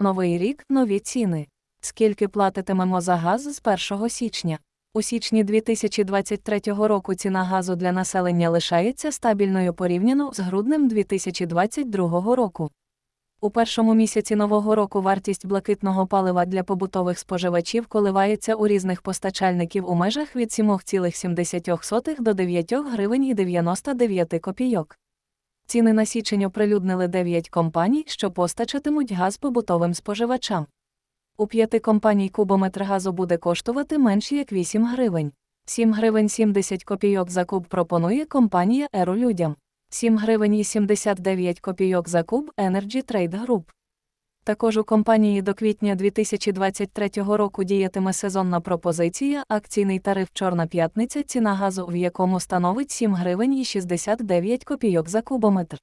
Новий рік нові ціни. Скільки платитимемо за газ з 1 січня? У січні 2023 року ціна газу для населення лишається стабільною порівняно з груднем 2022 року. У першому місяці нового року вартість блакитного палива для побутових споживачів коливається у різних постачальників у межах від 7,7 до 9 гривень і 99 копійок. Ціни на січень оприлюднили 9 компаній, що постачатимуть газ побутовим споживачам. У п'яти компаній кубометр газу буде коштувати менше як 8 гривень. 7 гривень 70 копійок за куб пропонує компанія Еру людям. 7 гривень і 79 копійок за куб Energy Trade Group. Також у компанії до квітня 2023 року діятиме сезонна пропозиція, акційний тариф Чорна п'ятниця, ціна газу, в якому становить 7 гривень і 69 копійок за кубометр.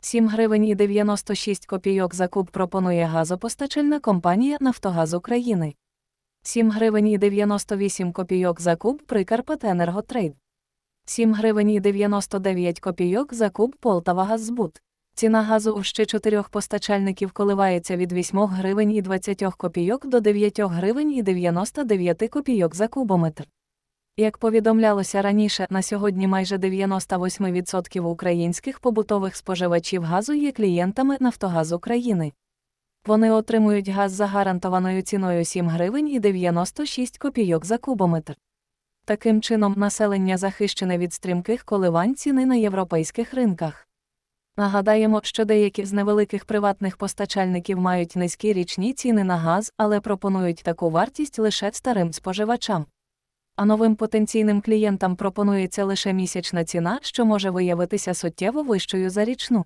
7 гривень і 96 копійок за куб пропонує газопостачальна компанія Нафтогаз України. 7 гривень і 98 копійок за куб Прикарпат Енерготрейд. 7 гривень і 99 копійок за куб Полтава Газзбут. Ціна газу у ще чотирьох постачальників коливається від 8 гривень і 20 копійок до 9 гривень і 99 копійок за кубометр. Як повідомлялося раніше, на сьогодні майже 98% українських побутових споживачів газу є клієнтами Нафтогаз України. Вони отримують газ за гарантованою ціною 7 гривень і 96 копійок за кубометр. Таким чином, населення захищене від стрімких коливань ціни на європейських ринках. Нагадаємо, що деякі з невеликих приватних постачальників мають низькі річні ціни на газ, але пропонують таку вартість лише старим споживачам. А новим потенційним клієнтам пропонується лише місячна ціна, що може виявитися суттєво вищою за річну.